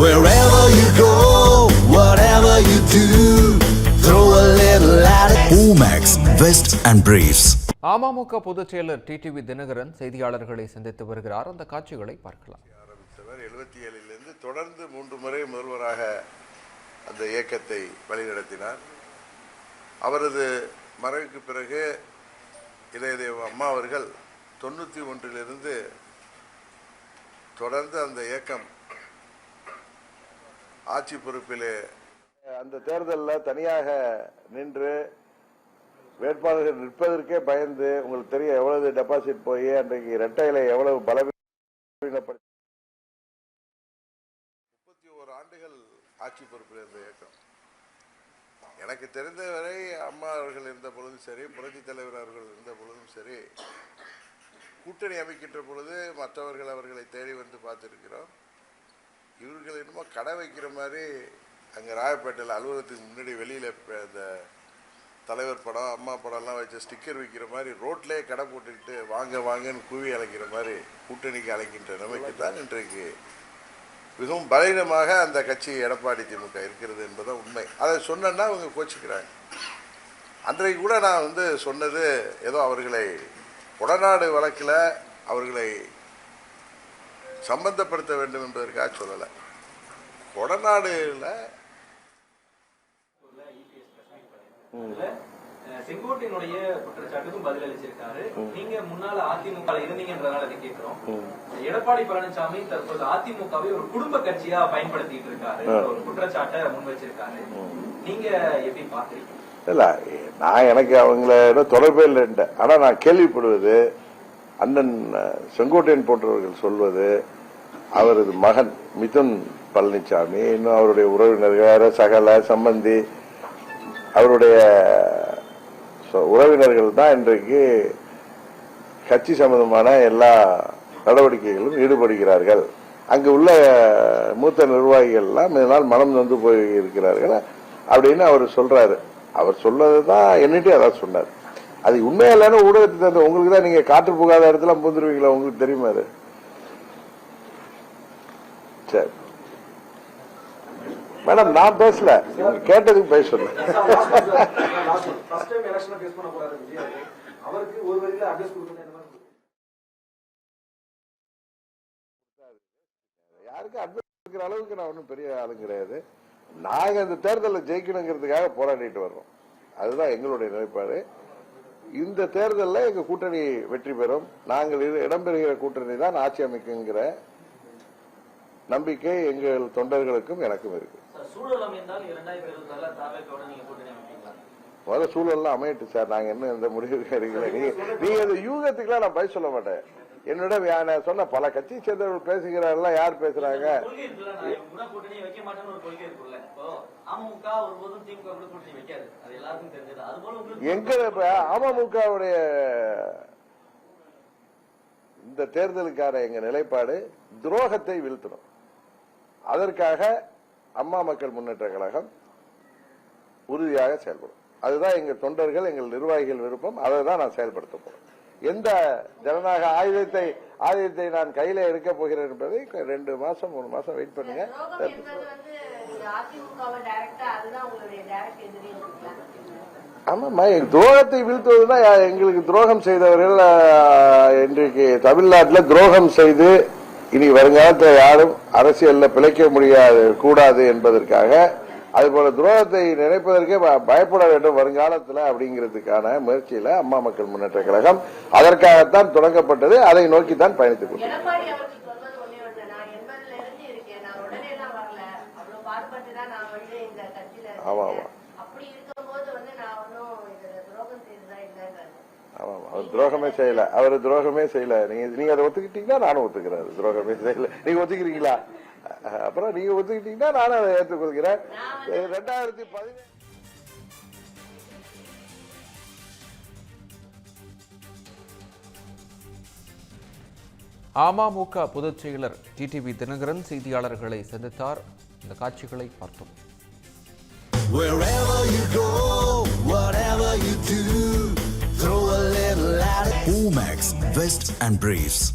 Wherever you go, whatever you do, throw a little at it. Omax, Vest and Briefs. AMMK பொதுச் செயலர் TTV Dinakaran செய்தியாளர்களை சந்தித்து வருகிறார். அந்த காட்சிகளை பார்க்கலாம். ஆரம்பித்தவர் எழுபத்தி ஏழிலிருந்து தொடர்ந்து மூன்று முறை முதல்வராக அந்த இயக்கத்தை வழிநடத்தினார். அவரது மறைவுக்கு பிறகு இளையதேவ அம்மா அவர்கள் தொண்ணூற்றி ஒன்றிலிருந்து தொடர்ந்து அந்த இயக்கம் ஆட்சி பொறுப்பிலே. அந்த தேர்தலில் தனியாக நின்று வேட்பாளர்கள் நிற்பதற்கே பயந்து உங்களுக்கு தெரியும் எவ்வளவு டெபாசிட் போய் அன்றைக்கு இரட்டையில எவ்வளவு பலவீனப்படுத்தி முப்பத்தி ஓரு ஆண்டுகள் ஆட்சி பொறுப்பில் இருந்த இயக்கம். எனக்கு தெரிந்தவரை அம்மா அவர்கள் இருந்த பொழுதும் சரி புரட்சி தலைவர் அவர்கள் இருந்த பொழுதும் சரி கூட்டணி அமைக்கின்ற பொழுது மற்றவர்கள் அவர்களை தேடி வந்து பார்த்துருக்கிறோம். இவர்கள் என்னமோ கடை வைக்கிற மாதிரி அங்கே ராயப்பேட்டையில் அலுவலகத்துக்கு முன்னாடி வெளியில் அந்த தலைவர் படம் அம்மா படம்லாம் வச்ச ஸ்டிக்கர் விற்கிற மாதிரி ரோட்லேயே கடை போட்டுக்கிட்டு வாங்க வாங்கன்னு கூவி அழைக்கிற மாதிரி கூட்டணிக்கு அழைக்கின்ற நிலைமைக்கு தான் இன்றைக்கு. மிகவும் பலவீனமாக அந்த கட்சி எடப்பாடி திமுக இருக்கிறது என்பதுதான் உண்மை. அதை சொன்னேன்னா அவங்க கோச்சிக்கிறாங்க. அன்றைக்கு கூட நான் வந்து சொன்னது ஏதோ அவர்களை கொடநாடு வழக்கில் அவர்களை சம்பந்தப்படுத்த வேண்டும் என்பதற்காக சொல்லலை. கொடநாடுல செங்கோட்டையினுடைய குற்றச்சாட்டுக்கும் பதில் அளிச்சிருக்காரு. நீங்க முன்னால அதிமுக இருந்தீங்கன்றதால அதை கேட்கிறோம். எடப்பாடி பழனிசாமி தற்போது அதிமுகவை ஒரு குடும்ப கட்சியா பயன்படுத்திட்டு இருக்காரு. ஒரு குற்றச்சாட்டை முன் வச்சிருக்காரு நீங்க எப்படி பாக்குறீங்க இல்ல நான் எனக்கு அவங்கள தொடர்பே இல்லைன்ட்டு ஆனா நான் கேள்விப்படுவது அண்ணன் செங்கோட்டையன் போன்றவர்கள் சொல்வது அவரது மகன் மிதுன் பழனிசாமி இன்னும் அவருடைய உறவினர்கள் சகல சம்பந்தி அவருடைய சொ- உறவினர்கள் தான் இன்றைக்கு கட்சி சம்பந்தமான எல்லா நடவடிக்கைகளும் ஈடுபடுகிறார்கள். அங்கு உள்ள மூத்த நிர்வாகிகள் எல்லாம் இதனால் மனம் நொந்து போய் இருக்கிறார்கள் அப்படின்னு அவர் சொல்றாரு. அவர் சொன்னது தான் என்னட்டு அதான் சொன்னார். அது உண்மையா ஊடகத்தை தந்த உங்களுக்கு தான் நீங்க காற்று புகாத இடத்துல பூந்துருவீங்களா உங்களுக்கு தெரியுமா அது? சரி. மேடம் நான் பேசல. கேட்டதுக்கு பேச சொன்னேன் யாருக்கும் அட்வைஸ் கொடுக்கிற அளவுக்கு நான் ஒன்றும் பெரிய ஆளும் கிடையாது. நாங்க இந்த தேர்தலில் ஜெயிக்கணுங்கிறதுக்காக போராடிட்டு வர்றோம். அதுதான் எங்களுடைய நிலைப்பாடு. இந்த தேர்தலில் எங்க கூட்டணி வெற்றி பெறும். நாங்கள் இடம்பெறுகிற கூட்டணி தான் ஆட்சி அமைக்குங்கிற நம்பிக்கை எங்கள் தொண்டர்களுக்கும் எனக்கும் இருக்கு. முதல்ல சூழல்லாம் அமையட்டு சார். நாங்க என்ன இந்த முடிவுக்கு எடுக்கல. நீங்க நீங்க இந்த யூகத்துக்குலாம் நான் பதில் சொல்ல மாட்டேன். நான் சொன்ன பல கட்சி சேர்ந்தவர்கள் பேசுகிறார்கள் யார் பேசுறாங்க? எங்க அமமுகவுடைய இந்த தேர்தலுக்கான எங்க நிலைப்பாடு துரோகத்தை வீழ்த்தணும். அதற்காக அம்மா மக்கள் முன்னேற்ற கழகம் உறுதியாக செயல்படும். அதுதான் எங்க தொண்டர்கள் எங்கள் நிர்வாகிகள் விருப்பம். அதை தான் நான் செயல்படுத்த போறேன். எந்த ஜனநாயக ஆயுதத்தை ஆயுதத்தை நான் கையில எடுக்க போகிறேன் என்பதை ரெண்டு மாசம் மூணு மாசம் வெயிட் பண்ணுங்க. ஆமாம்மா எங்க துரோகத்தை வீழ்த்துவதுதான் எங்களுக்கு துரோகம் செய்தவர்கள் இன்றைக்கு தமிழ்நாட்டில் துரோகம் செய்து இனி வருங்காலத்தில் யாரும் அரசியல்ல பிழைக்க முடியாது கூடாது என்பதற்காக அதுபோல துரோகத்தை நினைப்பதற்கே பயப்பட வேண்டும் வருங்காலத்தில் அப்படிங்கிறதுக்கான முயற்சியில அம்மா மக்கள் முன்னேற்ற கழகம் அதற்காகத்தான் தொடங்கப்பட்டது அதை பயணித்துக் பாடுபட்டு தான் இந்த கட்சியில ஆமா. ஆமா. அப்படி இருக்கும்போது வந்து நான் இதுல துரோகம் செய்ததா இல்லைன்றாரு ஆமாம் அவர் துரோகமே செய்யல. அவர் துரோகமே செய்யல. நீங்க நீங்க அதை ஒத்துக்கிட்டீங்கன்னா நானும் ஒத்துக்கிறேன். துரோகமே செய்யல. நீங்க ஒத்துக்கிறீங்களா? அப்புறம் நீங்க ஒத்துக்கிட்டீங்கன்னா நானும் அதை ஏற்றுக்கொள்கிறேன். ரெண்டாயிரத்தி பதினேழு அமமுக பொதுச் செயலர் டிடிவி தினகரன் செய்தியாளர்களை சந்தித்தார். இந்த காட்சிகளை பார்த்தோம். Wherever you go, whatever you do, Cool Max, Vest and Briefs.